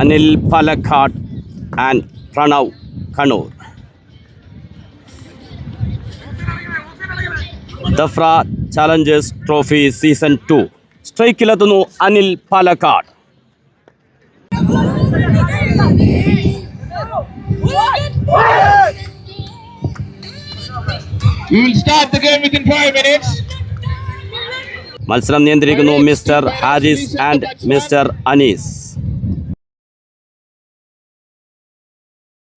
Anil Palakkad and Pranav Kannur. Dafra challengers trophy season two. സ്ട്രൈക്കിലെത്തുന്നു Anil Palakkad. മത്സരം നിയന്ത്രിക്കുന്നു mister Haris and mister Anees.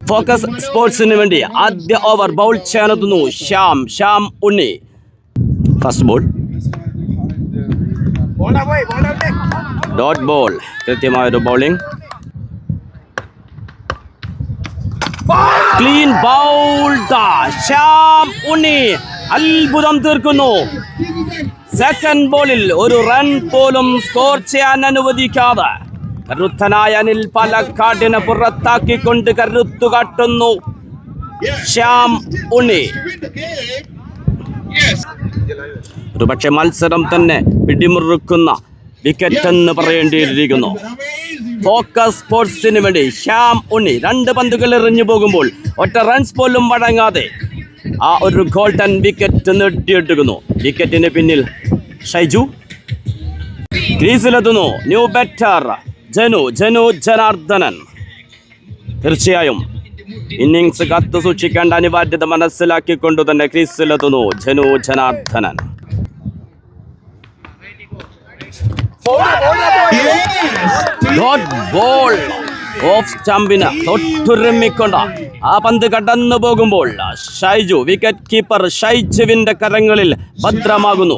Focus സ്പോർട്സിന് വേണ്ടി ആദ്യ over bowl ചെയ്യാനെത്തുന്നു. Shyam Shyam Unni. First ball dot ball കൃത്യമായൊരു bowling clean bowl Shyam Unni. അത്ഭുതം തീർക്കുന്നു. Second ബോളിൽ ഒരു റൺ പോലും സ്കോർ ചെയ്യാൻ അനുവദിക്കാതെ. കരുത്തനായ അനിൽ പാലക്കാടിനെ പുറത്താക്കിക്കൊണ്ട് കരുത്തു കാട്ടുന്നു. ശ്യാം ഉണ്ണി. ഒരുപക്ഷെ മത്സരം തന്നെ പിടിമുറുക്കുന്ന വിക്കറ്റ് എന്ന് പറയേണ്ടിയിരിക്കുന്നു. ഫോക്കസ് സ്പോർട്സിന് വേണ്ടി ശ്യാം ഉണ്ണി രണ്ട് പന്തുകൾ എറിഞ്ഞു പോകുമ്പോൾ ഒറ്റ റൺസ് പോലും വഴങ്ങാതെ ആ ഒരു ഗോൾഡൻ വിക്കറ്റ് നേടിയെടുക്കുന്നു. വിക്കറ്റിന് പിന്നിൽ ഷൈജു. ക്രീസിലെത്തുന്നു ന്യൂ ബെറ്റർ ജനു ജനു ജനാർദ്ദനൻ. തീർച്ചയായും ഇന്നിങ്സ് കത്ത് സൂക്ഷിക്കേണ്ട അനിവാര്യത മനസ്സിലാക്കിക്കൊണ്ടു തന്നെ ക്രീസിലെത്തുന്നു ജനു ജനാർദ്ദനൻ. ബോൾ ഓഫ് ആ പന്ത് കടന്നു പോകുമ്പോൾ ഷൈജു വിക്കറ്റ് കീപ്പർ ഷൈജുവിന്റെ കരങ്ങളിൽ ഭദ്രമാകുന്നു.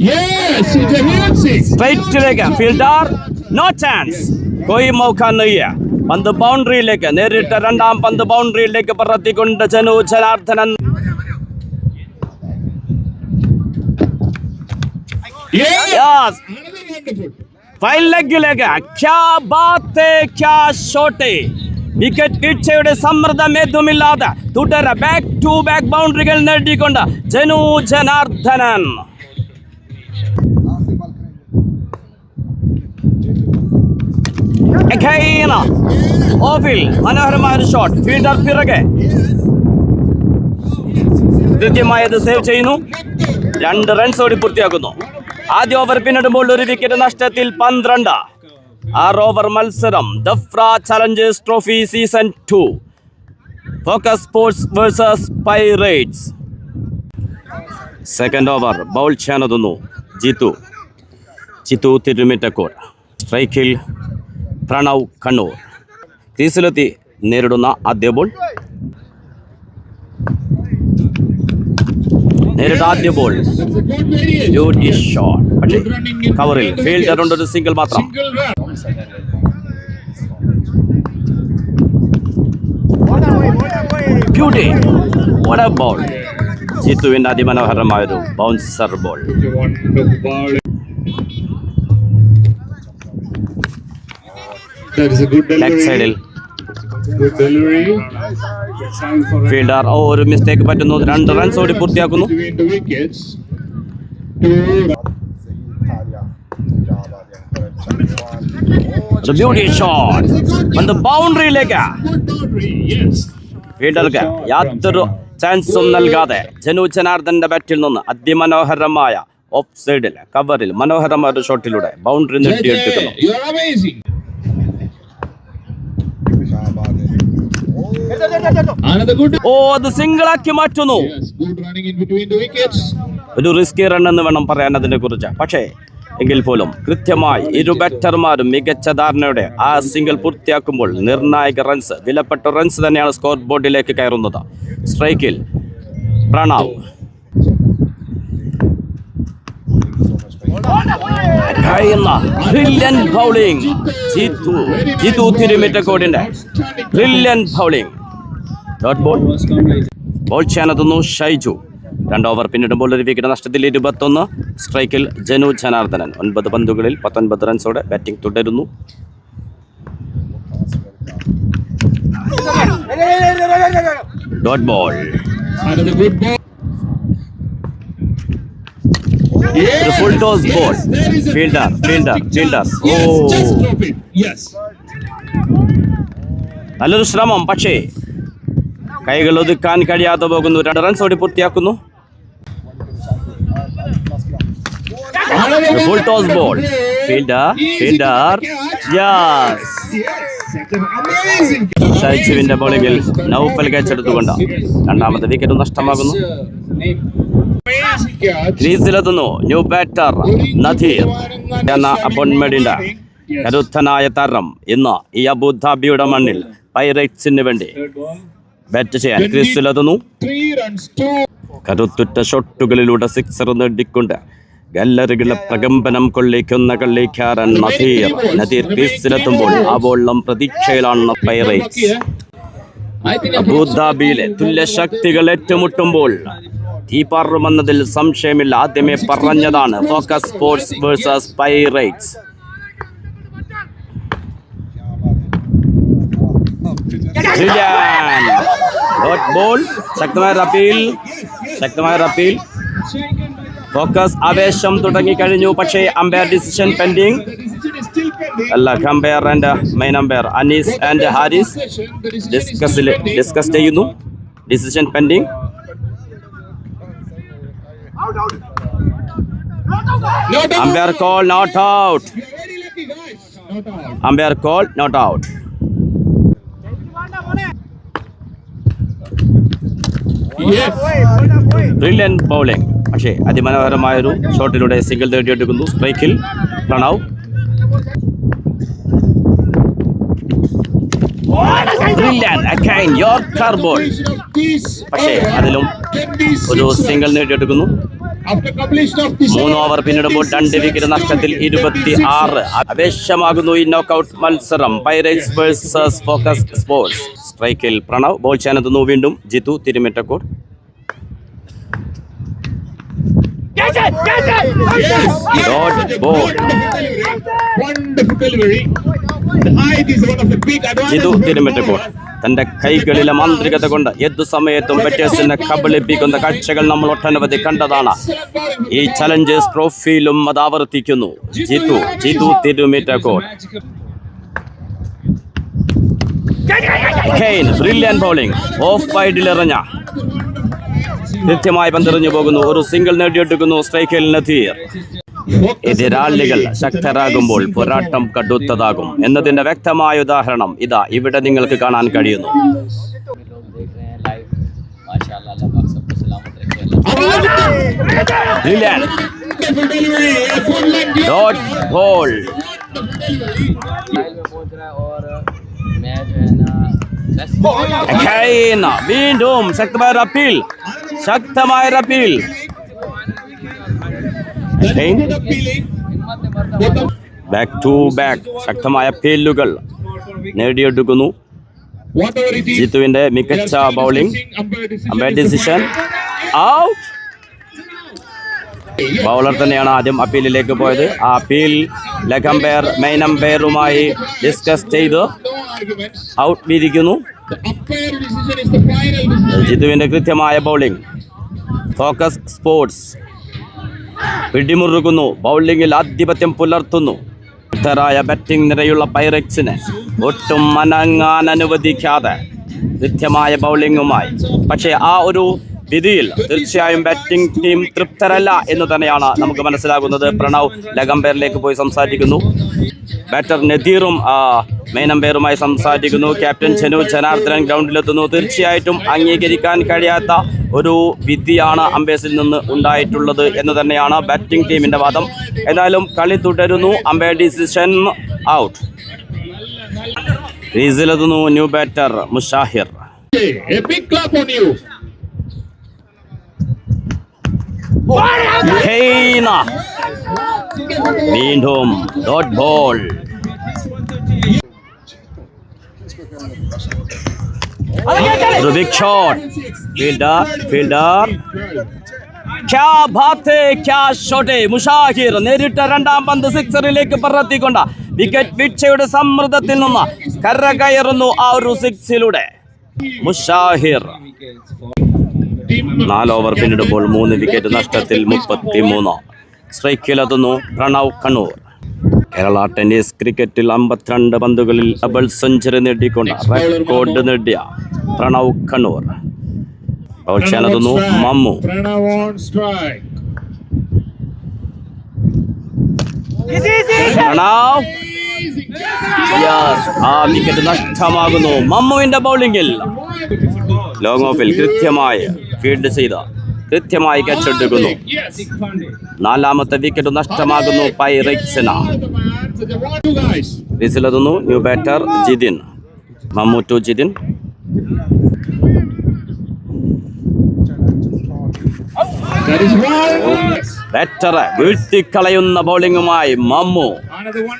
Yes, it's a huge six. സ്ട്രൈറ്റിലേക്ക് ഫീൽഡർ നോ ചാൻസ് കോയി മൗഖാൻ നെയ്യ പന്ത് ബൗണ്ടറിയിലേക്ക് നേരിട്ട് രണ്ടാം പന്ത് ബൗണ്ടറിയിലേക്ക് പറത്തിക്കൊണ്ട് Janu Janardhanan Yes. Yes. Another wonderful. Fine ലെഗിലേക്ക് ക്യാ ബാത്തേ ക്യാ ഷോട്ടേ വിക്കറ്റ് വീഴ്ചയുടെ സമ്മർദ്ദം ഏതുമില്ലാതെ തുടരെ ബാക്ക് ടു ബാക്ക് ബൗണ്ടറികൾ നേടിക്കൊണ്ട് ജനു ജനാർദ്ദനൻ Again, ഓഫിൽ മനോഹരമായ ഒരു ഷോട്ട് ഫീൽഡർ പിറകെ. കൃത്യമായത് സേവ് ചെയ്യുന്നു. രണ്ട് റൺസ് ഓടി പൂർത്തിയാക്കുന്നു. ആദ്യ ഓവർ പിന്നിടുമ്പോൾ ഒരു വിക്കറ്റ് നഷ്ടത്തിൽ പന്ത്രണ്ട്. ആറ് ഓവർ മത്സരം. Dhafra Challengers Trophy season two Focus Sports versus Pirates second over bowl ചെയ്യാനെത്തുന്നു Jithu Jithu Thirumittacode സ്ട്രൈക്കിൽ പ്രണവ് കണ്ണൂർ ക്രീസിലെത്തി നേരിടുന്ന ആദ്യ ബോൾ നേരിട്ട ആദ്യ ബോൾ. ബ്യൂട്ടി ഷോട്ട് പക്ഷേ കവറിൽ ഫീൽഡർ ഉണ്ട് ഒരു സിംഗിൾ മാത്രം. ബ്യൂട്ടി ബോൾ ജിത്തുവിന്റെ അതിമനോഹരമായ ഒരു ബൗൺസർ ബോൾ ലെഗ്. സൈഡിൽ. ഫീൽഡർ ഓ ഒരു മിസ്റ്റേക്ക് പറ്റുന്നു രണ്ട് റൺസ് ഓടി പൂർത്തിയാക്കുന്നു the beauty shot on the boundary. Yes. ഫീൽഡർക്ക് യാതൊരു ചാൻസും നൽകാതെ ജനു ജനാർദ്ദന്റെ ബാറ്റിൽ നിന്ന് അതിമനോഹരമായ ഓഫ് സൈഡിൽ കവറിൽ മനോഹരമായ ഒരു ഷോട്ടിലൂടെ ബൗണ്ടറി നേടിയെടുക്കുന്നു. ഓ അത് സിംഗിളാക്കി മാറ്റുന്നു. ഒരു റിസ്കി റൺ എന്ന് വേണം പറയാൻ അതിനെ കുറിച്ച് പക്ഷേ എങ്കിൽ പോലും കൃത്യമായി ഇരു ബാറ്റർമാരും മികച്ച ധാരണയോടെ ആ സിംഗിൾ പൂർത്തിയാക്കുമ്പോൾ നിർണായക റൺസ് വിലപ്പെട്ട റൺസ് തന്നെയാണ് സ്കോർ ബോർഡിലേക്ക് കയറുന്നത് സ്ട്രൈക്കിൽ Pranav. Dot ball ball Shaiju. രണ്ട് ഓവർ പിന്നിടുമ്പോൾ ഒരു വിക്കറ്റ് നഷ്ടത്തിൽ ഇരുപത്തൊന്ന്. സ്ട്രൈക്കിൽ ജനു ജനാർദ്ദനൻ ഒൻപത് പന്തുകളിൽ പത്തൊൻപത് റൺസോടെ ബാറ്റിംഗ് തുടരുന്നു. Dot ball full toss ball fielder fielder fielder ഓ. നല്ലൊരു ശ്രമം പക്ഷേ കൈകൾ ഒതുക്കാൻ കഴിയാതെ പോകുന്നു. രണ്ട് റൺസ് ഓടി പൂർത്തിയാക്കുന്നു. Full toss ball fielder fielder. ഷൈജുവിന്റെ ബോളിംഗിൽ നൗഫൽ കേച്ചെടുത്തുകൊണ്ട് രണ്ടാമത്തെ വിക്കറ്റ് നഷ്ടമാകുന്നു. ക്രീസിലെത്തുന്നു. ന്യൂ ബാറ്റർ നദീർ എന്ന അപ്പോയിന്റ്മെന്റിന്റെ കരുത്തനായ താരം ഇന്ന് ഈ അബുദാബിയുടെ മണ്ണിൽ പൈറേറ്റ്സിന് വേണ്ടി ബാറ്റ് ചെയ്യാൻ ക്രീസിലെത്തുന്നു. കരുത്തുറ്റ ഷോട്ടുകളിലൂടെ സിക്സർ നേടിക്കൊണ്ട് ഗല്ലറികളെ പ്രകമ്പനം കൊള്ളിക്കുന്ന കള്ളിക്കാരൻ നദീർ നദീർ ക്രീസിലെത്തുമ്പോൾ ആ ബോളം പ്രതീക്ഷയിലാണ് പൈറേറ്റ്സ് അബുദാബിയിലെ തുല്യ ശക്തികൾ ഏറ്റുമുട്ടുമ്പോൾ തീപാറുമെന്നതിൽ സംശയമില്ല. ആദ്യമേ പറഞ്ഞതാണ് Focus Sports versus Pirates ball ശക്തമായ റപ്പീൽ ശക്തമായ റപ്പീൽ ഫോക്കസ് ആവേശം തുടങ്ങി കഴിഞ്ഞു. പക്ഷേ അമ്പയർ ഡിസിഷൻ പെൻഡിങ്. അല്ല compare and main umpire Anees and Haris ഡിസ്കസിൽ discuss ചെയ്യുന്നു. Decision pending. Umpire call not out. Umpire call not out Yes. Brilliant bowling പക്ഷേ അതിമനോഹരമായൊരു ഷോട്ടിലൂടെ സിംഗിൾ നേടിയെടുക്കുന്നു. സ്ട്രൈക്കിൽ പ്രണവ്. പക്ഷേ അതിലും ഒരു സിംഗിൾ നേടിയെടുക്കുന്നു. മൂന്ന് ഓവർ പിന്നിടുമ്പോൾ രണ്ട് വിക്കറ്റ് നഷ്ടത്തിൽ ഇരുപത്തി 26 ആറ് അപേക്ഷമാകുന്നു ഈ നോക്കൌട്ട് മത്സരം. പൈറേറ്റ്സ് വേഴ്സസ് ഫോക്കസ് സ്പോർട്സ് സ്ട്രൈക്കിൽ പ്രണവ്. ബോൾ ചെയ്യാനെത്തുന്നു വീണ്ടും ജിത്തു തിരുമിറ്റക്കോട് ജിതു. തിരുമിറ്റക്കോട് തന്റെ കൈകളിലെ മാന്ത്രികത കൊണ്ട് ഏതു സമയത്തും ബെറ്റേഴ്സിനെ കബളിപ്പിക്കുന്ന കാഴ്ചകൾ നമ്മൾ ഒട്ടനവധി കണ്ടതാണ്. ഈ ചലഞ്ചേഴ്സ് ട്രോഫിയിലും അത് ആവർത്തിക്കുന്നു. ജിതു ജിതു തിരുമിറ്റക്കോട് ഖെയ്ൻ ബ്രില്യൻ ബൗളിംഗ് ഓഫ് വൈഡിലെറിഞ്ഞ കൃത്യമായി പന്തെറിഞ്ഞു പോകുന്നു. ഒരു സിംഗിൾ നേടിയെടുക്കുന്നു. സ്ട്രൈക്കിൽ എതിരാളികൾ ശക്തരാകുമ്പോൾ പോരാട്ടം കടുത്തതാകും എന്നതിന്റെ വ്യക്തമായ ഉദാഹരണം ഇതാ. ഇവിടെ നിങ്ങൾക്ക് കാണാൻ കഴിയുന്നു. ഡോട്ട് ബോൾ വീണ്ടും ശക്തമായ ഒരു അപ്പീൽ ശക്തമായ ഒരു അപ്പീൽ ബാക്ക് ടു ബാക്ക് ശക്തമായ പേലുകൾ നേടിയെടുക്കുന്നു. ജിത്തുവിന്റെ മികച്ച ബൗളിംഗ് ഡിസിഷൻ ഔട്ട് ബൗളർ തന്നെയാണ് ആദ്യം അപ്പീലിലേക്ക് പോയത്. ആ അപ്പീൽ ലെഗ് അമ്പയർ മെയിൻ അമ്പയറുമായി ഡിസ്കസ് ചെയ്ത് ഔട്ട് വീതിക്കുന്നു. ജിതുവിന്റെ കൃത്യമായ ബൗളിംഗ് ഫോക്കസ് സ്പോർട്സ് പിടിമുറുക്കുന്നു. ബൗളിംഗിൽ ആധിപത്യം പുലർത്തുന്നു. ശക്തരായ ബാറ്റിംഗ് നിരയുള്ള പൈറക്സിന് ഒട്ടും മനങ്ങാൻ അനുവദിക്കാതെ കൃത്യമായ ബൗളിംഗുമായി പക്ഷേ ആ ഒരു വിധിയിൽ തീർച്ചയായും ബാറ്റിംഗ് ടീം തൃപ്തരല്ല എന്ന് തന്നെയാണ് നമുക്ക് മനസ്സിലാകുന്നത്. പ്രണവ് ലഗംപേറിലേക്ക് പോയി സംസാരിക്കുന്നു. ബാറ്റർ നദീറും മെയിൻ അമ്പയറുമായി സംസാരിക്കുന്നു. ക്യാപ്റ്റൻ ചെനു ജനാർദ്ദനൻ ഗ്രൗണ്ടിലെത്തുന്നു. തീർച്ചയായിട്ടും അംഗീകരിക്കാൻ കഴിയാത്ത ഒരു വിധിയാണ് അമ്പേഴ്സിൽ നിന്ന് ഉണ്ടായിട്ടുള്ളത് എന്ന് തന്നെയാണ് ബാറ്റിംഗ് ടീമിന്റെ വാദം. ഏതായാലും കളി തുടരുന്നു. Umpire decision out ക്രീസിലെത്തുന്നു new batter Mushahir. Okay, a on clap ഹെയ്ന. വീണ്ടും ഡോട്ട് ബോൾ. നേരിട്ട രണ്ടാം പന്ത് സിക്സറിലേക്ക് പറത്തിക്കൊണ്ട വിക്കറ്റ് വീഴ്ചയുടെ സമ്മർദ്ദത്തിൽ നിന്ന് കരകയറുന്നു ആ ഒരു സിക്സിലൂടെ. മുഷാഹിർ. നാല് ഓവർ പിന്നിടുമ്പോൾ മൂന്ന് വിക്കറ്റ് നഷ്ടത്തിൽ മുപ്പത്തി മൂന്ന് സ്ട്രൈക്കിലെത്തുന്നു പ്രണവ് കണ്ണൂർ. കേരള ടെന്നീസ് ക്രിക്കറ്റിൽ അമ്പത്തിരണ്ട് പന്തുകളിൽ ഡബിൾ സെഞ്ചുറി നേടിക്കൊണ്ട് റെക്കോർഡ് നേടിയ പ്രണവ് കണ്ണൂർ. മമ്മു. പ്രണവ് ആ വിക്കറ്റ് നഷ്ടമാകുന്നു. മമ്മുവിന്റെ ബൗളിംഗിൽ ലോങ് ഓഫിൽ കൃത്യമായി ഫീൽഡ് ചെയ്ത. കൃത്യമായി കച്ചെടുക്കുന്നു നാലാമത്തെ വിക്കറ്റ് നഷ്ടമാകുന്നു guys. ക്രീസിലെത്തുന്നു new batter Jithin. Mammu to Jithin. ബാറ്ററെ വീഴ്ത്തിക്കളയുന്ന ബൗളിംഗുമായി മമ്മു.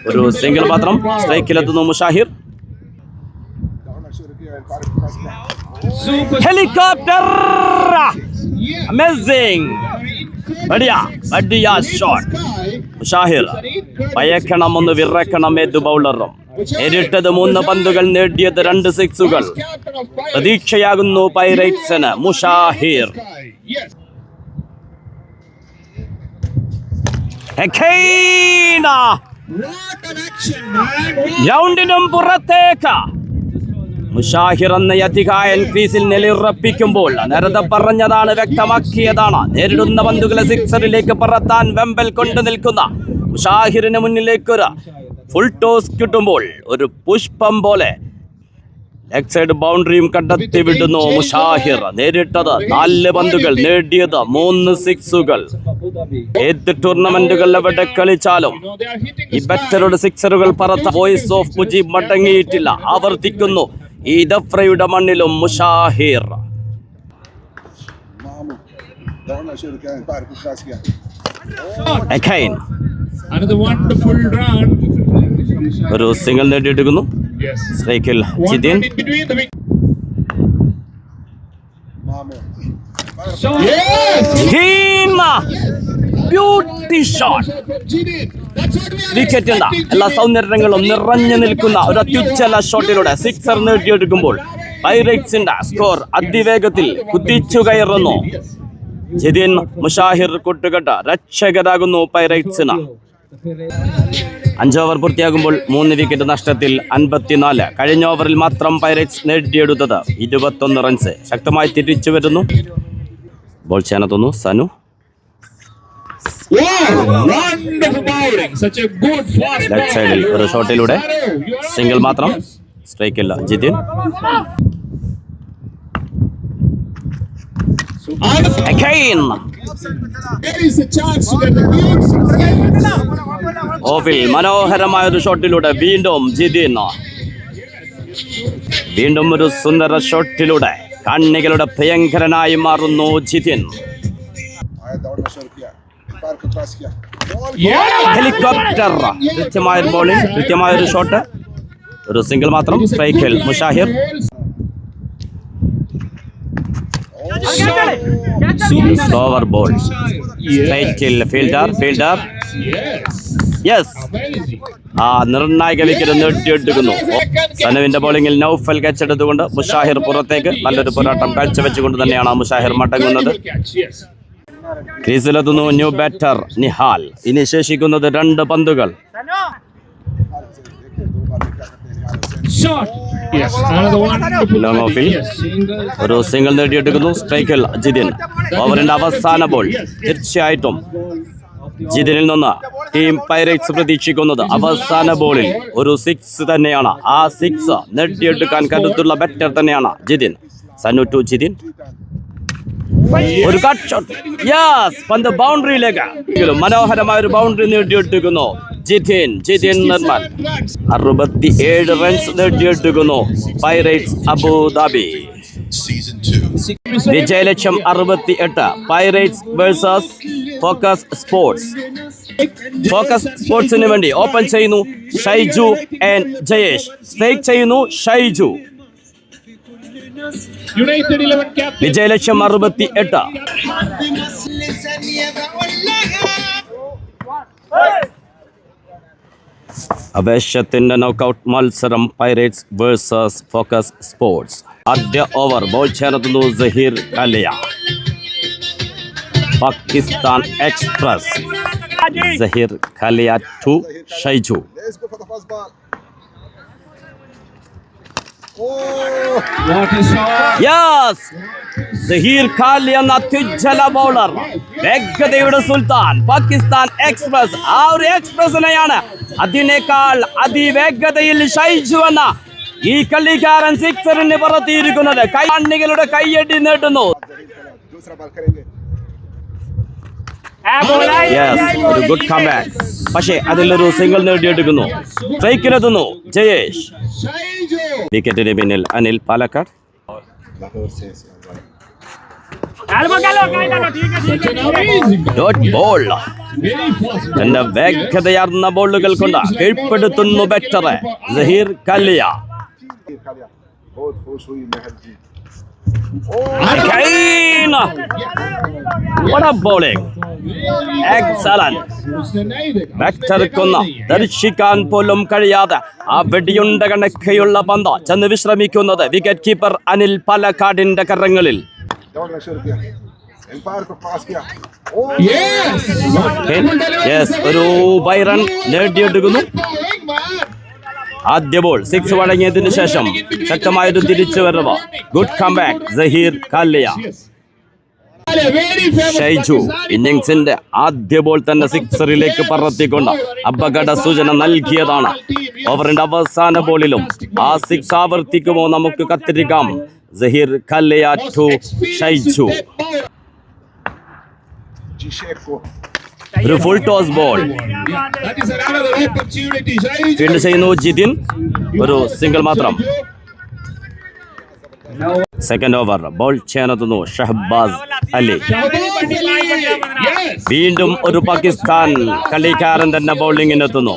ഒരു സിംഗിൾ മാത്രം സ്ട്രൈക്കിലെത്തുന്നു മുഷാഹിർ. ഹെലികോപ്റ്റർ അമേസിംഗ് ബടിയ ബടിയ ഷോട്ട് മുഷാഹിർ ഭയക്കണം ഒന്ന് വിറക്കണം ഏത് ബൗളറും നേരിട്ടത് മൂന്ന് പന്തുകൾ നേടിയത് രണ്ട് സിക്സുകൾ പ്രതീക്ഷയാകുന്നു പൈറൈറ്റ്സിന് മുഷാഹിർ. ഗ്രൗണ്ടിനും പുറത്തേക്ക്. മുഷാഹിർ എന്ന അധികായൻ ക്രീസിൽ നിലയുറപ്പിക്കുമ്പോൾ നേരത്തെ പറഞ്ഞതാണ് വ്യക്തമാക്കിയതാണ്. നേരിടുന്ന പന്തുകളെ സിക്സറിലേക്ക് പറത്താൻ വെമ്പൽ കൊണ്ടു നിൽക്കുന്ന മുഷാഹിറിന് മുന്നിലേക്കൊരു ഫുൾ ടോസ് കിട്ടുമ്പോൾ ഒരു പുഷ്പം പോലെ ലെഗ് സൈഡ് ബൗണ്ടറിയും കണ്ടെത്തി വിടുന്നു മുഷാഹിർ നേരിട്ടത് നാല് പന്തുകൾ നേടിയത് മൂന്ന് സിക്സുകൾ ഏത് ടൂർണമെന്റുകൾ എവിടെ കളിച്ചാലും ഈ ബറ്ററുടെ സിക്സറുകൾ പറത്ത വോയിസ് ഓഫ് മുജീബ് മടങ്ങിയിട്ടില്ല ആവർത്തിക്കുന്നു ഈ ദഫ്രയുടെ മണ്ണിലും Mushahir flaska. Another wonderful run. ഒരു സിംഗിൾ നേടിയെടുക്കുന്നു. സ്ട്രൈക്കിൽ ജിതിൻ. ബ്യൂട്ടി ഷോട്ട് എല്ലാ സൗന്ദര്യങ്ങളും നിറഞ്ഞു നിൽക്കുന്ന ഒരു അത്യുച്ചല ഷോട്ടിലൂടെ സിക്സർ നേടിയെടുക്കുമ്പോൾ പൈറേറ്റ്സിന്റെ സ്കോർ അതിവേഗത്തിൽ കുതിച്ചു കയറുന്നു. ജിതിൻ മുഷാഹിർ കൂട്ടുകെട്ട് രക്ഷകരാകുന്നു പൈറേറ്റ്സിന്. അഞ്ച് ഓവർ പൂർത്തിയാകുമ്പോൾ മൂന്ന് വിക്കറ്റ് നഷ്ടത്തിൽ അൻപത്തിനാല്. കഴിഞ്ഞ ഓവറിൽ മാത്രം പൈറേറ്റ്സ് നേടിയെടുത്തത് ഇരുപത്തൊന്ന് റൺസ് ശക്തമായി തിരിച്ചു വരുന്നു. ബോൾ ചെയ്യാനെത്തുന്നു സനു. സൈഡിൽ ഒരു ഷോട്ടിലൂടെ സിംഗിൾ മാത്രം. സ്ട്രൈക്കില്ല ജിതിൻ. Again. ഓഫിൽ മനോഹരമായ ഒരു ഷോട്ടിലൂടെ വീണ്ടും ജിതിൻ. വീണ്ടും ഒരു സുന്ദര ഷോട്ടിലൂടെ കണ്ണികളുടെ ഭയങ്കരനായി മാറുന്നു ജിതിൻ. ഹെലികോപ്റ്റർ. കൃത്യമായ ബോളിംഗ് കൃത്യമായ ഒരു ഷോട്ട് ഒരു സിംഗിൾ മാത്രം സ്ട്രൈക്കിൽ മുഷാഹിർ. സ്ലോവർ ബോൾ സ്ട്രൈക്കിൽ ഫീൽഡർ ഫീൽഡർ Yes. യെസ്. ആ നിർണായക വിക്കറ്റ് നേടിയെടുക്കുന്നു സനുവിന്റെ ബോളിംഗിൽ നൌഫൽ catch എടുത്തുകൊണ്ട് മുഷാഹിർ പുറത്തേക്ക് നല്ലൊരു പോരാട്ടം കാഴ്ചവെച്ചുകൊണ്ട് തന്നെയാണ് മുഷാഹിർ മടങ്ങുന്നത്. ക്രീസിലെത്തുന്നു ന്യൂ ബാറ്റർ നിഹാൽ. ഇനി ശേഷിക്കുന്നത് രണ്ട് പന്തുകൾ. ഒരു സിംഗിൾ നേടിയെടുക്കുന്നു സ്ട്രൈക്കിൽ ജിതിൻ. ഓവറിന്റെ അവസാന ബോൾ. തീർച്ചയായിട്ടും ജിതിനിൽ നിന്ന് ടീം പൈറേറ്റ്സ് പ്രതീക്ഷിക്കുന്നത് അവസാന ബോളിൽ ഒരു സിക്സ് തന്നെയാണ്. ആ സിക്സ് നേടിയെടുക്കാൻ കരുത്തുള്ള ബെറ്റർ തന്നെയാണ് ജിതിൻ. സനു ടു ജിതിൻ. ഒരു കട്ട് ഷോട്ട് യാസ് പന്ത് ബൗണ്ടറിയിലേക്ക്. മനോഹരമായ ഒരു ബൗണ്ടറി നേടിയെടുക്കുന്നു. ജിതിൻ ജിതിൻ നിർമ്മൽ അറുപത്തി ഏഴ് റൺസ് നേടിയെടുക്കുന്നു. Pirates Abu Dhabi. വിജയലക്ഷ്യം അറുപത്തി എട്ട് Pirates versus Focus Sports Focus സ്പോർട്സിന് വേണ്ടി ഓപ്പൺ ചെയ്യുന്നു ഷൈജു ആൻഡ് ജയേഷ്. സ്ട്രൈക്ക് ചെയ്യുന്നു ഷൈജു. United 11 captain. വിജയലക്ഷ്യം അറുപത്തി എട്ട് അവേശത്തിന്റെ നോക്കൌട്ട് മത്സരം പൈറേറ്റ്സ് വേഴ്സസ് ഫോക്കസ് സ്പോർട്സ് ആദ്യ over ball ചേർത്തുന്നു Zaheer Kaliya Pakistan express Zaheer Kaliya to Shaiju Let's go for the first ball. Oh, What a shot! Yes Zaheer Khan എന്ന അത്യുജ്ജല bowler വേഗതയുടെ സുൽത്താൻ Pakistan express ആ ഒരു എക്സ്പ്രസിനെയാണ് അതിനേക്കാൾ അതിവേഗതയിൽ ഷൈജു എന്ന ഈ കളിക്കാരൻ സിക്സറിന് പറത്തിയിരിക്കുന്നത്. കൈണ്ണികളുടെ കൈയടി നേടുന്നു. ഒരു ഗുഡ് കംബാക്ക് പക്ഷേ അതിലൊരു സിംഗിൾ നേടിയെടുക്കുന്നു. സ്ട്രൈക്കിലെത്തുന്നു ജയേഷ്. വിക്കറ്റിന് പിന്നിൽ അനിൽ പാലക്കാട്. തന്റെ വേഗതയാർന്ന ബോളുകൾ കൊണ്ട് കീഴ്പ്പെടുത്തുന്നു ബെറ്ററെ സഹീർ കല്ലിയ. ക്കുന്ന ദർശിക്കാൻ പോലും കഴിയാതെ ആ വെടിയുണ്ട കണക്കെയുള്ള പന്ത ചെന്ന് വിശ്രമിക്കുന്നത് വിക്കറ്റ് കീപ്പർ അനിൽ പാലക്കാടിന്റെ കരങ്ങളിൽ. ഒരു ബൈറൺ നേടിയെടുക്കുന്നു. ആദ്യ ബോൾ സിക്സ് വഴങ്ങിയതിന് ശേഷം ശക്തമായൊരു തിരിച്ചുവരവ്. ഗുഡ് കംബാക്ക് സഹീർ കാലിയ ഷൈജു ഇന്നിങ്സിന്റെ ആദ്യ ബോൾ തന്നെ സിക്സറിലേക്ക് പറത്തിക്കൊണ്ട് അപകട സൂചന നൽകിയതാണ്. ഓവറിന്റെ അവസാന ബോളിലും ആ സിക്സ് ആവർത്തിക്കുമോ നമുക്ക് കത്തിരിക്കാം. സഹീർ കല്ലയാറ്റു ഷൈജു ഒരു ഫുൾ ടോസ് ബോൾ. ഫീൽഡ് ചെയ്യുന്നു ജിതിൻ. ഒരു സിംഗിൾ മാത്രം. സെക്കൻഡ് ഓവർ ബോൾ ചെയ്യാനെത്തുന്നു ഷഹബാസ് അലി. വീണ്ടും ഒരു പാകിസ്ഥാൻ കളിക്കാരൻ തന്നെ ബൗളിങ്ങിനെത്തുന്നു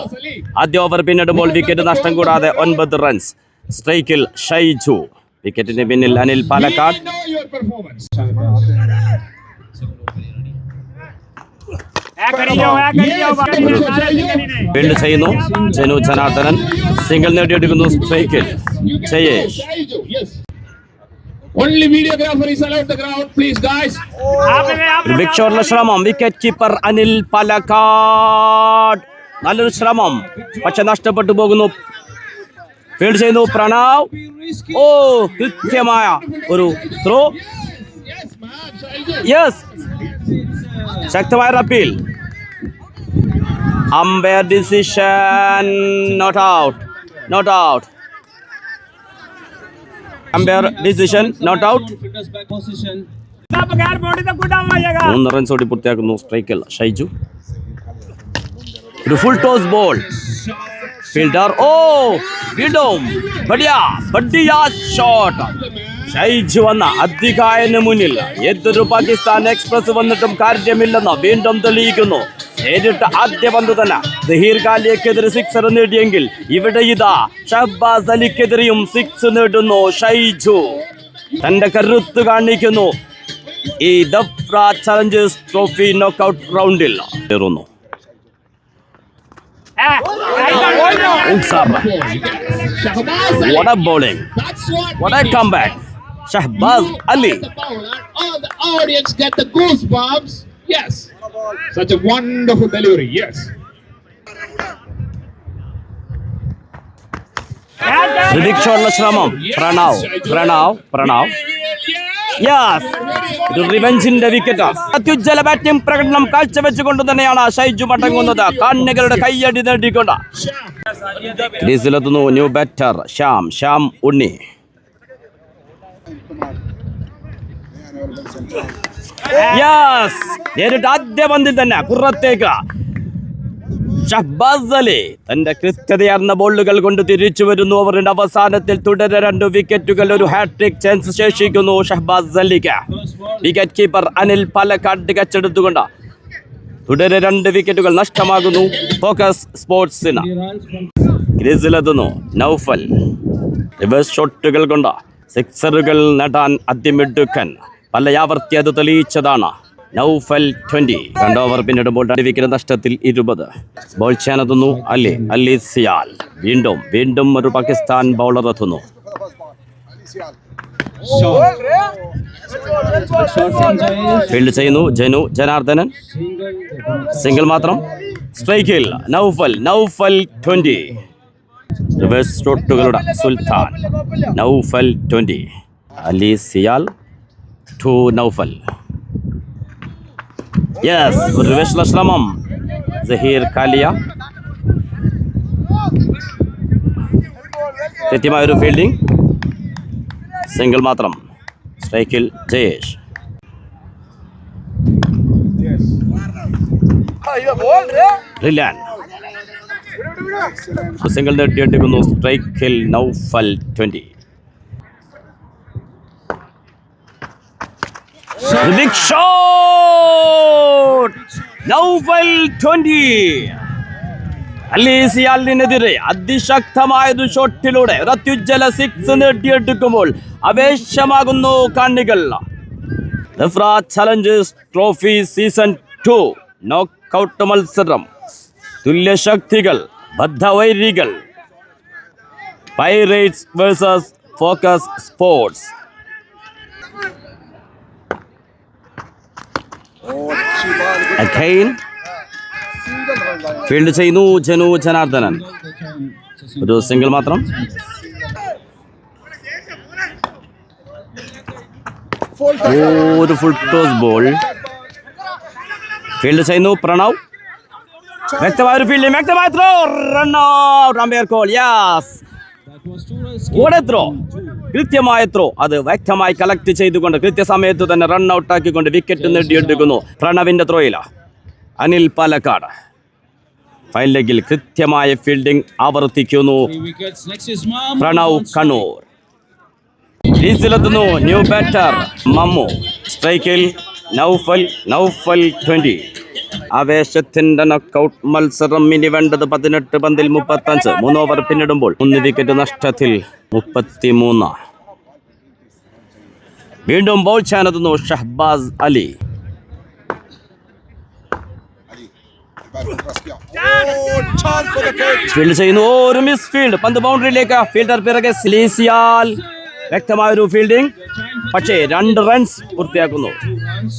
ആദ്യ ഓവർ പിന്നിടുമ്പോൾ വിക്കറ്റ് നഷ്ടം കൂടാതെ ഒൻപത് റൺസ് സ്ട്രൈക്കിൽ ഷൈജു. വിക്കറ്റിന് പിന്നിൽ അനിൽ പാലക്കാട്. Your ചെയ്യുന്നു. ജനു ജനാർദ്ദനൻ സിംഗിൾ നേടിയെടുക്കുന്നു സ്ട്രൈക്കിൽ ചെയ്യേ. Only videographer is allowed the ground, please, guys. Big ഷോട്ടിലെ ശ്രമം വിക്കറ്റ് കീപ്പർ അനിൽ പാലക്കാട്. നല്ലൊരു ശ്രമം പക്ഷെ നഷ്ടപ്പെട്ടു പോകുന്നു. ഫീൽഡ് ചെയ്യുന്നു പ്രണവ്. ഓ കൃത്യമായ ഒരു throw Yes, man. Shaijo. Yes ശക്തമായ appeal umpire decision not out not out umpire decision not out മൂന്ന് റൺസ് ഓടി പൂർത്തിയാക്കുന്നു സ്ട്രൈക്കിൽ ഷൈജു. ഒരു ഫുൾ ടോസ് ബോൾ ഫീൽഡർ ഓ വീണ്ടും. ബഡിയ ബഡിയ ഷോട്ട് ഷൈജു വന്ന അധികായന് മുന്നിൽ ഏതൊരു പാകിസ്ഥാൻ എക്സ്പ്രസ് വന്നിട്ടും കാര്യമില്ലെന്ന് വീണ്ടും തെളിയിക്കുന്നു നേരിട്ട് ആദ്യ പന്ത് തന്നെ സഹീർ കാലിയക്കെതിരെ സിക്സർ നേടിയെങ്കിൽ ഇവിടെ ഇതാ ഷഹബാസ് അലിക്കെതിരെയും സിക്സ് നേടുന്നു ഷൈജു തന്റെ കരുത്ത് കാണിക്കുന്നു ഈ ദഫ്ര ചലഞ്ചേഴ്സ് ട്രോഫി നോക്കൗട്ട് റൗണ്ടിൽ കയറുന്നു. What a bowling. What a comeback. Shahbaz Ali. all the audience get the goosebumps. Yes. Such a wonderful delivery. Yes. പ്രതീക്ഷയുള്ള ശ്രമം പ്രണവ് പ്രണവ് പ്രണവ് യാസ് ഒരു റിവെഞ്ചിന്റെ വിക്കറ്റ് അത്യുജ്വല ബാറ്റിംഗ് പ്രകടനം കാഴ്ചവെച്ചുകൊണ്ട് തന്നെയാണ് ഷൈജു മടങ്ങുന്നത്. കണ്ണുകളുടെ കയ്യടി നേടിക്കൊണ്ട്. ക്രീസിലെത്തുന്നു ന്യൂ ബാറ്റർ ശ്യാം. ശ്യാം ഉണ്ണി. യാസ് നേരിട്ട് ആദ്യ പന്തിൽ തന്നെ പുറത്തേക്ക്. ഷഹബാസ് അലി തന്റെ കൃത്യതയാർന്ന ബോളുകൾ കൊണ്ട് തിരിച്ചു വരുന്നു. ഓവറിന്റെ അവസാനത്തിൽ തുടരെ രണ്ട് വിക്കറ്റുകൾ ഒരു ഹാട്രിക് ചാൻസ് ശേഷിക്കുന്നു ഷഹബാസ് അലിക്ക്. വിക്കറ്റ് കീപ്പർ അനിൽ പാലക്കാട് കച്ചെടുത്തുകൊണ്ട് തുടരെ രണ്ട് വിക്കറ്റുകൾ നഷ്ടമാകുന്നു. ഫോക്കസ് സ്പോർട്സിന് ക്രീസിലെത്തുന്നു നൗഫൽ. റിവേഴ്സ് ഷോട്ടുകൾ കൊണ്ട് സിക്സറുകൾ നടാൻ അതിമിടുക്കൻ പലയാവർത്തി അത് തെളിയിച്ചതാണ്. നൗഫൽ ട്വന്റി. രണ്ടോവർ പിന്നിടുമ്പോൾ രണ്ട് വിക്കറ്റ് നഷ്ടത്തിൽ ഇരുപത്. ബോൾ ചെയ്യാനെത്തുന്നു അലി. അലി സിയാൽ. വീണ്ടും വീണ്ടും ഒരു പാകിസ്ഥാൻ ബൗളർ എത്തുന്നു. ഫീൽഡ് ചെയ്യുന്നു ജനു ജനാർദ്ദനൻ. സിംഗിൾ മാത്രം. സ്ട്രൈക്കിൽ നൗഫൽ നൗഫൽ ട്വന്റി. റിവേഴ്സ് ഷോട്ടുകളുടെ സുൽത്താൻ. Naufal twenty. Ali Sial to Naufal yes റിവേഴ്സിലെ ശ്രമം സഹീർ കാലിയ കൃത്യമായ ഫീൽഡിംഗ് സിംഗിൾ മാത്രം സ്ട്രൈക്കിൽ ജയേഷ് സിംഗിൾ നേടിയെടുക്കുന്നു സ്ട്രൈക്കിൽ Naufal twenty big shot Naufal twenty അലീസിയാലിനെതിരെ അതിശക്തമായൊരു ഷോട്ടിലൂടെ ഒരു അത്യുജ്വല സിക്സ് നേടിയെടുക്കുമ്പോൾ ആവേശമാകുന്നു കണ്ണികൾ Dhafra Challengers Trophy season two knockout മത്സരം. തുല്യശക്തികൾ ബദ്ധവൈരികൾ. പൈറേറ്റ്സ് വേഴ്സസ് ഫോക്കസ് സ്പോർട്സ് അഖൈൻ ഫീൽഡ് ചെയ്യുന്നു ജനു ജനാർദ്ദനൻ. ഒരു സിംഗിൾ മാത്രം. ഒരു ഫുൾ ടോസ് ബോൾ ഫീൽഡ് ചെയ്യുന്നു പ്രണവ്. വ്യക്തമായ ഒരു ഫീൽഡിംഗ് വ്യക്തമായ throw run out umpire call yes That was two runs. ഓടെ ത്രോ കൃത്യമായ ത്രോ അത് വ്യക്തമായി കളക്ട് ചെയ്തുകൊണ്ട് കൃത്യസമയത്ത് തന്നെ റൺ ഔട്ട് ആക്കിക്കൊണ്ട് വിക്കറ്റ് നേടിയെടുക്കുന്നു. പ്രണവിന്റെ ത്രോയില അനിൽ പാലക്കാട്. ഫൈൻ ലെഗിൽ കൃത്യമായ ഫീൽഡിംഗ് ആവർത്തിക്കുന്നു. പ്രണവ് കണ്ണൂർ. ക്രീസിലെത്തുന്നു ന്യൂ ബാറ്റർ മമ്മു. സ്ട്രൈക്കിൽ നൗഫൽ നൗഫൽ ട്വന്റി ആവേശത്തിന്റെ നക്കൌട്ട് മത്സരം ഇനി വേണ്ടത് പതിനെട്ട് പന്തിൽ മുപ്പത്തഞ്ച്. മൂന്ന് ഓവർ പിന്നിടുമ്പോൾ മൂന്ന് വിക്കറ്റ് നഷ്ടത്തിൽ മുപ്പത്തിമൂന്ന്. വീണ്ടും ബോൾ ചാനതുന്നു ഷഹബാസ് അലി. ഫീൽഡ് ചെയ്യുന്നു. ഒരു മിസ് ഫീൽഡ് പന്ത് ബൗണ്ടറിയിലേക്ക് ഫീൽഡർ പിറകെ സ്ലീസിയാൽ വ്യക്തമായ ഒരു ഫീൽഡിംഗ് പക്ഷേ രണ്ട് റൺസ് പൂർത്തിയാക്കുന്നു.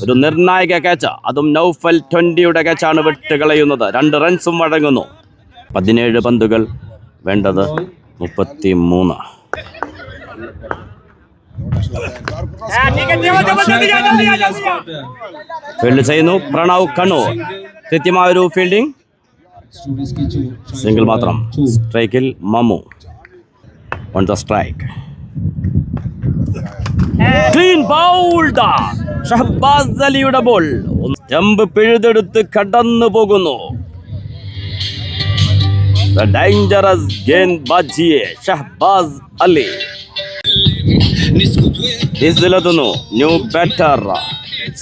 ഒരു നിർണായക ക്യാച്ച് അതും നൗഫൽ ട്വന്റിയുടെ ക്യാച്ചാണ് വിട്ടുകളയുന്നത്. രണ്ട് റൺസും വഴങ്ങുന്നു. പതിനേഴ് പന്തുകൾ വേണ്ടത് മുപ്പത്തി മൂന്ന് ഫീൽഡ് ചെയ്യുന്നു പ്രണവ് കണ്ണൂർ. കൃത്യമായ ഒരു ഫീൽഡിംഗ് സിംഗിൾ മാത്രം. സ്ട്രൈക്കിൽ Mammu on the strike clean bowled Shahbaz അലിയുടെ ബോൾ. ജമ്പ് പിഴുതെടുത്ത് കടന്നു പോകുന്നു. ഡേഞ്ചറസ് ഗെയിൻ ബാജിയെ ഷഹബാസ് അലി. ഡിസിലെത്തുന്നു ന്യൂ ബാറ്റർ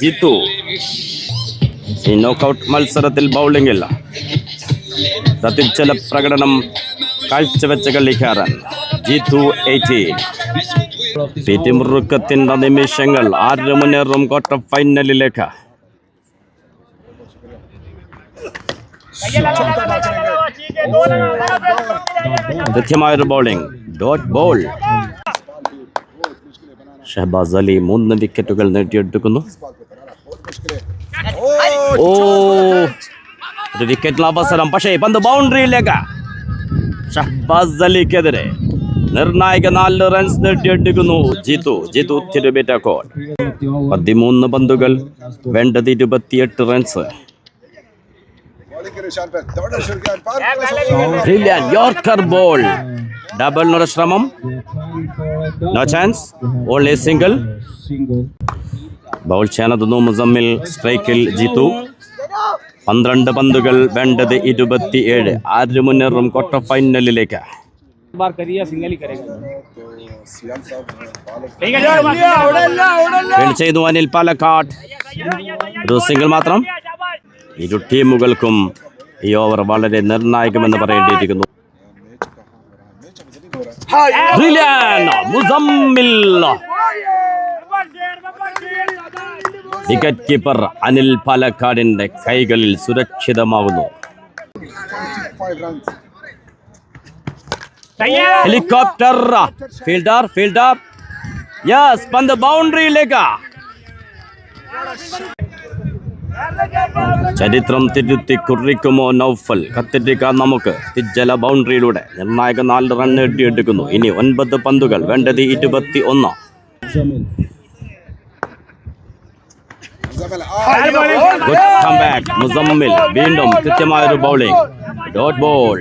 ജിത്തു. ഈ നോക്കൗട്ട് മത്സരത്തിൽ ബൗളിംഗിൽ തത്തിച്ചല പ്രകടനം കാഴ്ചവെച്ച കളിക്കാരൻ ജിത്തു എയ്റ്റീൻ പിറ്റിമുറുക്കത്തിന്റെ നിമിഷങ്ങൾ ആര് മുന്നേറും ക്വാർട്ടർ ഫൈനലിലേക്ക്. കൃത്യമായൊരു bowling. Dot ball. Shahbaz Ali മൂന്ന് വിക്കറ്റുകൾ നേടിയെടുക്കുന്നു. ഓ ഒരു വിക്കറ്റിന് അവസരം. പക്ഷേ പന്ത് ബൗണ്ടറിയിലേക്ക് ഷഹബാസ് അലിക്കെതിരെ. നിർണായക നാല് റൺസ് നേടിയെടുക്കുന്നു. ജിത്തു ജിത്തു തിരുമിറ്റ കോൾ പതിമൂന്ന് പന്തുകൾ വേണ്ടത് ഇരുപത്തിയെട്ട് റൺസ് യോർക്കർ ബോൾ നോ ശ്രമം. No chance only single bowl ചെയ്യാനതുന്നു Muzammil സ്ട്രൈക്കിൽ ജിത്തു പന്ത്രണ്ട് പന്തുകൾ വേണ്ടത് ഇരുപത്തിയേഴ്. ആര് മുന്നേറും ക്വാർട്ടർ ഫൈനലിലേക്ക് बार करिए सिंगल ही करेगा तो सियाल साहब बॉलर ഫീൽഡ് ചെയ്തു അനിൽ പാലക്കാട് ഒരു സിംഗിൾ മാത്രം ഇരു ടീമുകൾക്കും ഈ ഓവർ വളരെ നിർണായകമെന്ന് പറയേണ്ടിയിരിക്കുന്നു brilliant Muzammil wicket keeper Anil പാലക്കാടിന്റെ കൈകളിൽ സുരക്ഷിതമാകുന്നു five runs. Helicopter. Fielder fielder. Yes പന്ത് ബൗണ്ടറിയിലേക്ക്. ചരിത്രം തിരുത്തി കുറിക്കുമോ നൗഫൽ? കത്തിരിക്കാം നമുക്ക്. തിജ്ജല ബൗണ്ടറിയിലൂടെ നിർണായക നാല് റൺ നേടിയെടുക്കുന്നു. ഇനി ഒൻപത് പന്തുകൾ വേണ്ടത് ഇരുപത്തി ഒന്ന് മുസമ്മിൽ വീണ്ടും കൃത്യമായൊരു ബൗളിംഗ് ഡോട്ട് ബോൾ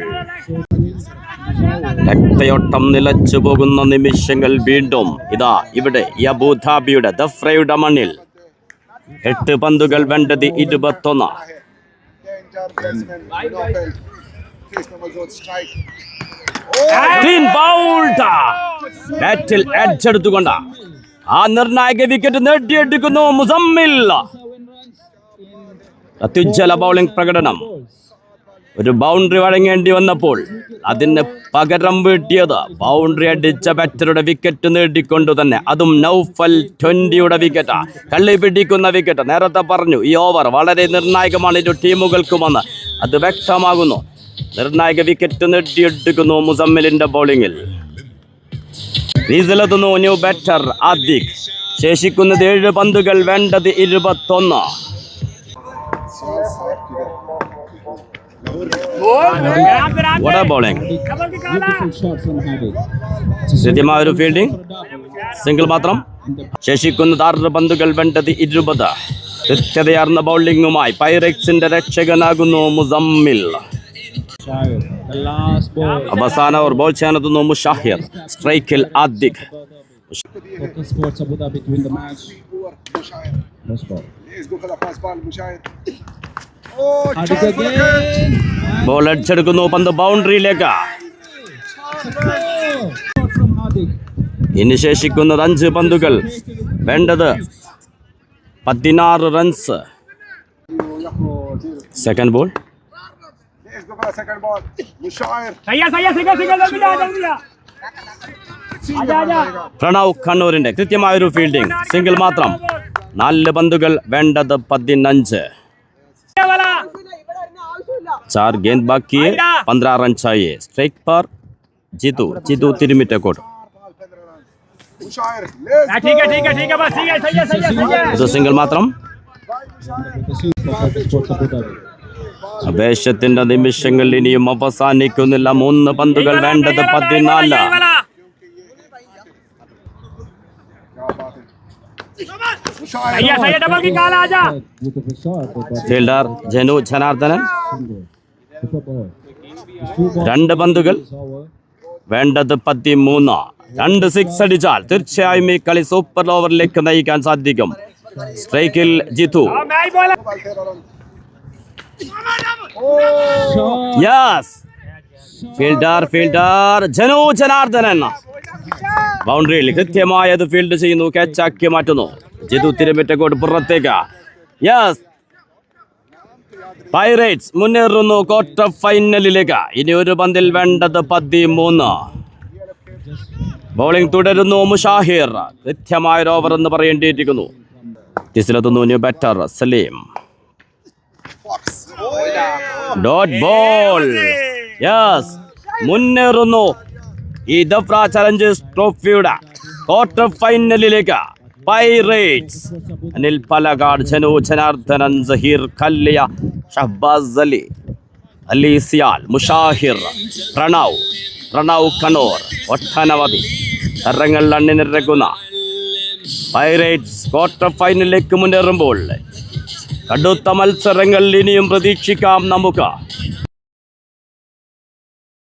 രക്തയോട്ടം നിലച്ചു പോകുന്ന നിമിഷങ്ങൾ വീണ്ടും ഇതാ ഇവിടെ അബുദാബിയുടെ ദഫ്രയുടെ മണ്ണിൽ. എട്ട് പന്തുകൾ വേണ്ടത് ഇരുപത്തൊന്ന്. ബാറ്റിൽ എഡ്ജ് എടുത്തുകൊണ്ട് ആ നിർണായക വിക്കറ്റ് നേടിയെടുക്കുന്നു മുസമ്മിൽ. അത്യുജ്വല ബൗളിംഗ് പ്രകടനം. ഒരു ബൗണ്ടറി വഴങ്ങേണ്ടി വന്നപ്പോൾ അതിന് പകരം വീട്ടിയത് ബൗണ്ടറി അടിച്ച ബാറ്ററുടെ വിക്കറ്റ് നേടിക്കൊണ്ടു തന്നെ. അതും നൗഫൽ ട്വന്റിയുടെ വിക്കറ്റാ കള്ളി പിടിക്കുന്ന വിക്കറ്റ് നേരത്തെ പറഞ്ഞു ഈ ഓവർ വളരെ നിർണായകമാണ് ഇരു ടീമുകൾക്കുമെന്ന്. അത് വ്യക്തമാകുന്നു. നിർണായക വിക്കറ്റ് നേടിയെടുക്കുന്നു മുസമ്മിലിന്റെ ബൗളിംഗിൽ ക്രീസിലെത്തുന്നു ന്യൂ ബാറ്റർ ആദിഖ് ശേഷിക്കുന്നത് ഏഴ് പന്തുകൾ വേണ്ടത് ഇരുപത്തൊന്ന്. Small a bowling. വട ബൗളിംഗ് കൃത്യമായ ഒരു ഫീൽഡിംഗ് സിംഗിൾ മാത്രം ശേഷിക്കുന്നത് ആറ് പന്തുകൾ വേണ്ടത് ഇരുപത് കൃത്യതയാർന്ന ബൗളിംഗുമായി പൈറക്സിന്റെ രക്ഷകനാകുന്നു മുസമ്മിൽ. അവസാന ഓവർ ബോൾ ചെയ്യാനെത്തുന്നു മുഷാഹിർ സ്ട്രൈക്കിൽ Adiq Focus Sports Abu Dhabi to win the match. Poor Mushair. First go for the first ball, Mushair. Ball അടിച്ചെടുക്കുന്നു. പന്ത് ബൗണ്ടറിയിലേക്ക്. ഇനി ശേഷിക്കുന്നത് അഞ്ച് പന്തുകൾ. വേണ്ടത് പതിനാറ് റൺസ് സെക്കൻഡ് ബോൾ. പ്രണവ് കണ്ണൂരിന്റെ കൃത്യമായൊരു ഫീൽഡിംഗ് സിംഗിൾ മാത്രം. നാല് പന്തുകൾ. വേണ്ടത് പതിനഞ്ച്. चार गेंद बाकी है पंद्रह रन चाहिए स्ट्राइक पर जीतू जीतू तिरमिटेकोट Mushair. Let's ठीक है ठीक है ठीक है बस ठीक है सही है सही है सही है ഇത് സിംഗിൾ മാത്രം The scene for Focus Sports Abu Dhabi. അപേക്ഷത്തിന്റെ നിമിഷങ്ങൾ ഇനിയും അവസാനിക്കുന്നില്ല മൂന്ന് പന്തുകൾ വേണ്ടത് പതിനാല് Mushair. सही है सही है डबल की काल आजा Beautiful shot. But ഫീൽഡർ ജനു ജനാർദ്ദനൻ രണ്ട് പന്തുകൾ. വേണ്ടത് പതിമൂന്ന്. രണ്ട് സിക്സ് അടിച്ചാൽ തീർച്ചയായും ഈ കളി സൂപ്പർ ഓവറിലേക്ക് നയിക്കാൻ സാധിക്കും. സ്ട്രൈക്കിൽ ജിത്തു ഫീൽഡർ ഫീൽഡർ ജനു ജനാർദ്ദനൻ ബൗണ്ടറിയിൽ കൃത്യമായത് ഫീൽഡ് ചെയ്യുന്നു. കാച്ചാക്കി മാറ്റുന്നു. ജിതു തിരുമിറ്റക്കോട്ട് പുറത്തേക്ക്. യെസ് പൈറേറ്റ്സ് മുന്നേറുന്നു ക്വാർട്ടർ ഫൈനലിലേക്ക് ഇനി ഒരു പന്തിൽ വേണ്ടത് പതിമൂന്ന്. ബൗളിംഗ് തുടരുന്നു മുഷാഹിർ. കൃത്യമായൊരു ഓവർ എന്ന് പറയേണ്ടിയിരിക്കുന്നു. ടിസിലെത്തുന്നു new batter Saleem. Dot ball yes മുന്നേറുന്നു. ഈ ദഫ്ര ചലഞ്ചേഴ്സ് ട്രോഫിയുടെ ക്വാർട്ടർ ഫൈനലിലേക്ക് പൈറേറ്റ്സ് അനിൽ പലകാട് ജനു ജനാർദ്ദനൻ സഹീർ കല്ലിയ ഷഹബാസ് അലി അലി സിയാൽ മുഷാഹിർ പ്രണവ് പ്രണവ് കണ്ണൂർ ഒട്ടനവധി. തരങ്ങൾ അണ്ണിനിരക്കുന്ന പൈറേറ്റ്സ് ക്വാർട്ടർ ഫൈനലിലേക്ക് മുന്നേറുമ്പോൾ കടുത്ത മത്സരങ്ങൾ ഇനിയും പ്രതീക്ഷിക്കാം നമുക്ക്.